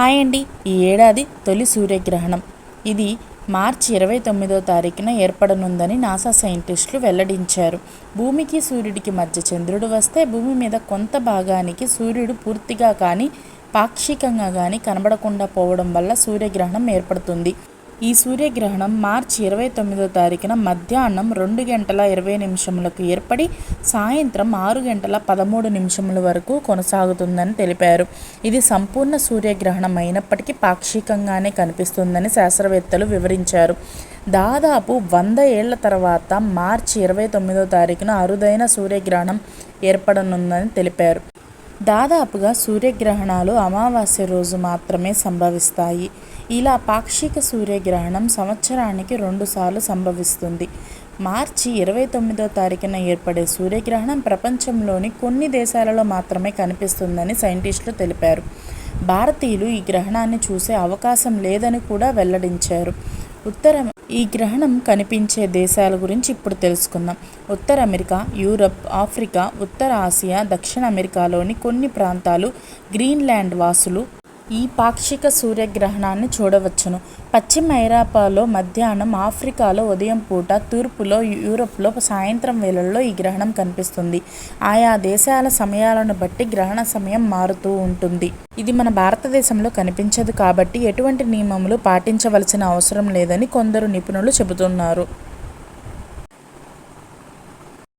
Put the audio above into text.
Hi అండి. ఈ ఏడాది తొలి సూర్యగ్రహణం. ఇది మార్చి ఇరవై తొమ్మిదో తారీఖున ఏర్పడనుందని నాసా సైంటిస్టులు వెల్లడించారు. భూమికి సూర్యుడికి మధ్య చంద్రుడు వస్తే భూమి మీద కొంత భాగానికి సూర్యుడు పూర్తిగా కానీ పాక్షికంగా కానీ కనబడకుండా పోవడం వల్ల సూర్యగ్రహణం ఏర్పడుతుంది. ఈ సూర్యగ్రహణం మార్చి ఇరవై తొమ్మిదో తారీఖున మధ్యాహ్నం రెండు గంటల ఇరవై నిమిషములకు ఏర్పడి సాయంత్రం ఆరు గంటల పదమూడు నిమిషముల వరకు కొనసాగుతుందని తెలిపారు. ఇది సంపూర్ణ సూర్యగ్రహణం అయినప్పటికీ పాక్షికంగానే కనిపిస్తుందని శాస్త్రవేత్తలు వివరించారు. దాదాపు వంద ఏళ్ళ తర్వాత మార్చి ఇరవై తొమ్మిదో తారీఖున అరుదైన సూర్యగ్రహణం ఏర్పడనుందని తెలిపారు. దాదాపుగా సూర్యగ్రహణాలు అమావాస్య రోజు మాత్రమే సంభవిస్తాయి. ఇలా పాక్షిక సూర్యగ్రహణం సంవత్సరానికి రెండుసార్లు సంభవిస్తుంది. మార్చి ఇరవై తొమ్మిదో తారీఖున ఏర్పడే సూర్యగ్రహణం ప్రపంచంలోని కొన్ని దేశాలలో మాత్రమే కనిపిస్తుందని సైంటిస్టులు తెలిపారు. భారతీయులు ఈ గ్రహణాన్ని చూసే అవకాశం లేదని కూడా వెల్లడించారు. ఉత్తర ఈ గ్రహణం కనిపించే దేశాల గురించి ఇప్పుడు తెలుసుకుందాం. ఉత్తర అమెరికా యూరప్ ఆఫ్రికా ఉత్తర ఆసియా దక్షిణ అమెరికాలోని కొన్ని ప్రాంతాలు గ్రీన్లాండ్ వాసులు ఈ పాక్షిక సూర్యగ్రహణాన్ని చూడవచ్చును. పశ్చిమ ఐరోపాలో మధ్యాహ్నం ఆఫ్రికాలో ఉదయం పూట తూర్పులో యూరప్లో సాయంత్రం వేళల్లో ఈ గ్రహణం కనిపిస్తుంది. ఆయా దేశాల సమయాలను బట్టి గ్రహణ సమయం మారుతూ ఉంటుంది. ఇది మన భారతదేశంలో కనిపించదు కాబట్టి ఎటువంటి నియమములు పాటించవలసిన అవసరం లేదని కొందరు నిపుణులు చెబుతున్నారు.